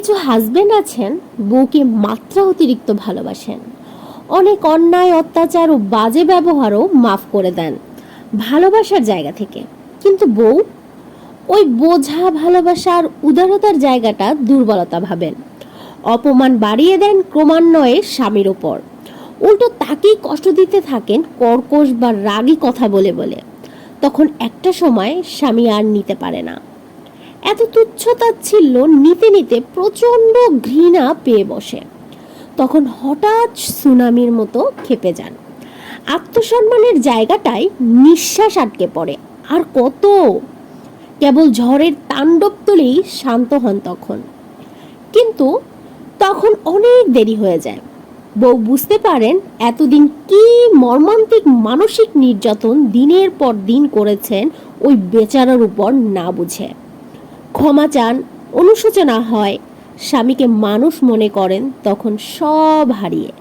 কিছু হাজবেন্ড আছেন, বউকে মাত্রা অতিরিক্ত ভালোবাসেন। অনেক অন্যায়, অত্যাচার ও বাজে ব্যবহারও মাফ করে দেন, ভালোবাসার জায়গা থেকে। কিন্তু বউ, ওই বোঝা ভালোবাসার উদারতার জায়গাটা দুর্বলতা ভাবেন। অপমান বাড়িয়ে দেন ক্রমান্বয়ে স্বামীর ওপর। উল্টো তাকেই কষ্ট দিতে থাকেন কর্কশ বা রাগী কথা বলে বলে। তখন একটা সময় স্বামী আর নিতে পারে না। এত তুচ্ছতাচ্ছিল্য নিতে নিতে প্রচণ্ড ঘৃণা পেয়ে বসে। তখন হঠাৎ সুনামির মতো খেপে যান। আত্মসম্মানের জায়গাটায় নিঃশ্বাস আটকে পড়ে। আর কত? কেবল ঝড়ের তাণ্ডব তুলেই শান্ত হন তখন। কিন্তু তখন অনেক দেরি হয়ে যায়। বউ বুঝতে পারেন এতদিন কি মর্মান্তিক মানসিক নির্যাতন দিনের পর দিন করেছেন ওই বেচারার উপর না বুঝে। ক্ষমা চান অনুশোচনা হয়। স্বামীকে মানুষ মনে করেন তখন সব হারিয়ে।